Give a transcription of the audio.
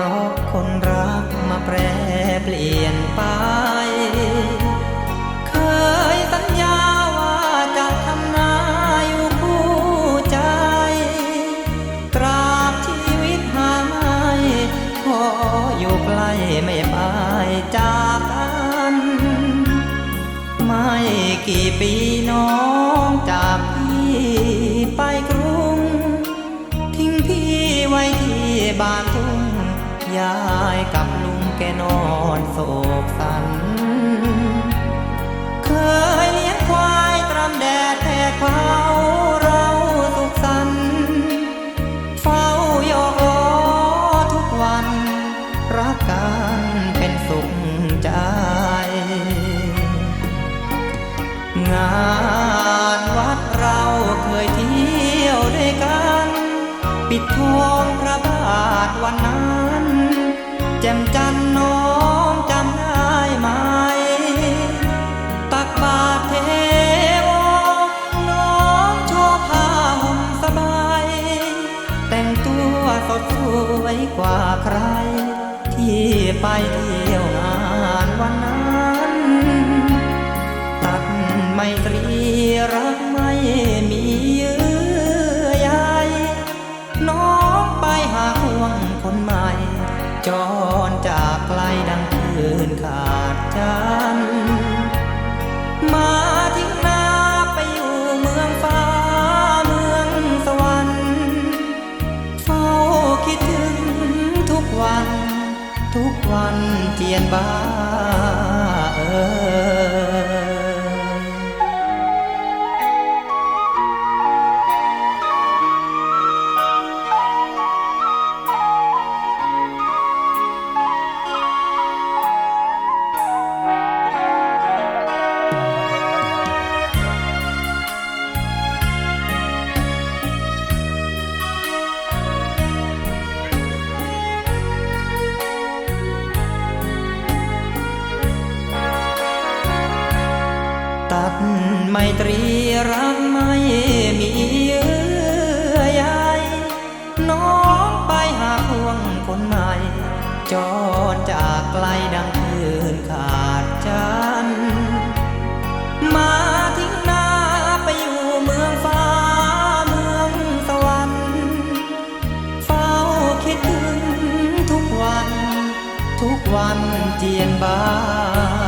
ราะคนรักมาแปรเปลี่ยนไป เคยสัญญาว่าจะทำนาอยู่คู่ใจ ตราบชีวิตหาไม่ขออยู่ใกล้ไม่ไปจากกัน ไม่กี่ปีน้องจากพี่ไปกรุง ทิ้งพี่ไว้ที่บ้านทุ่ง ยายกับลุงแกนอนโศกสัน เคยเลี้ยงควายตรำแดดแผดเผาเราสุขสัน เฝ้ายอทุกวัน รักกันเป็นสุขใจ งานวัดเราเคยเที่ยวด้วยกัน ปิดทองพระบาทวันนั้น จ่มจันน้องจำได้ไหม ตักบาตรเทวน้องชอบผ้าห่มสบาย แต่งตัวสดสวยกว่าใคร ที่ไปเที่ยวงานวันนั้น จรจากไกลดังคืนขาดจันมาทิ้งนาไปอยู่เมืองฟ้าเมืองสวรรค์เฝ้าคิดถึงทุกวัน ทุกวันเจียนบ้าเออ ไมตรีรักไม่มีเยื่อใยน้องไปหาพวงคนใหม่จรจากไกลดังคืนขาดจัน มาทิ้งนาไปอยู่เมืองฟ้าเมืองสวรรค์เฝ้าคิดถึงทุกวัน ทุกวันเจียนบาน